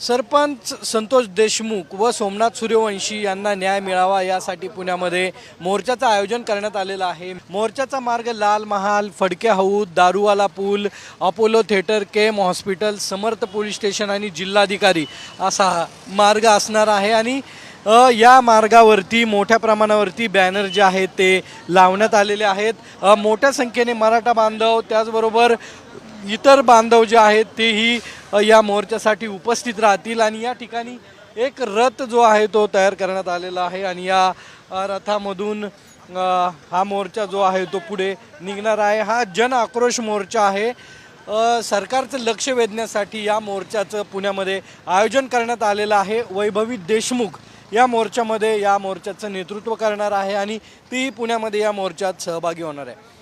सरपंच संतोष देशमुख व सोमनाथ सूर्यवंशी यांना न्याय मिळावा यासाठी पुण्यामध्ये मोर्चाचं आयोजन करण्यात आलेलं आहे. मोर्चाचा मार्ग Lal Mahal Phadke Haud Daruwala Pul Apollo theatre KEM hospital Samarth police station आणि जिल्हाधिकारी असा मार्ग असणार आहे आणि या मार्गावरती मोठ्या प्रमाणावरती बॅनर जे आहेत ते लावण्यात आलेले आहेत. मोठ्या संख्येने मराठा बांधव त्याचबरोबर इतर बांधव जे आहेत तेही या मोर्चासाठी उपस्थित राहतील आणि या ठिकाणी एक रथ जो आहे तो तयार करण्यात आलेला आहे आणि या रथामधून हा मोर्चा जो आहे तो पुढे निघणार आहे. हा जन आक्रोश मोर्चा आहे. सरकारचं लक्ष वेधण्यासाठी या मोर्चाचं पुण्यामध्ये आयोजन करण्यात आलेलं आहे. वैभवी देशमुख या मोर्चामध्ये या मोर्चाचं नेतृत्व करणार आहे आणि ती पुण्यामध्ये या मोर्चात सहभागी होणार आहे.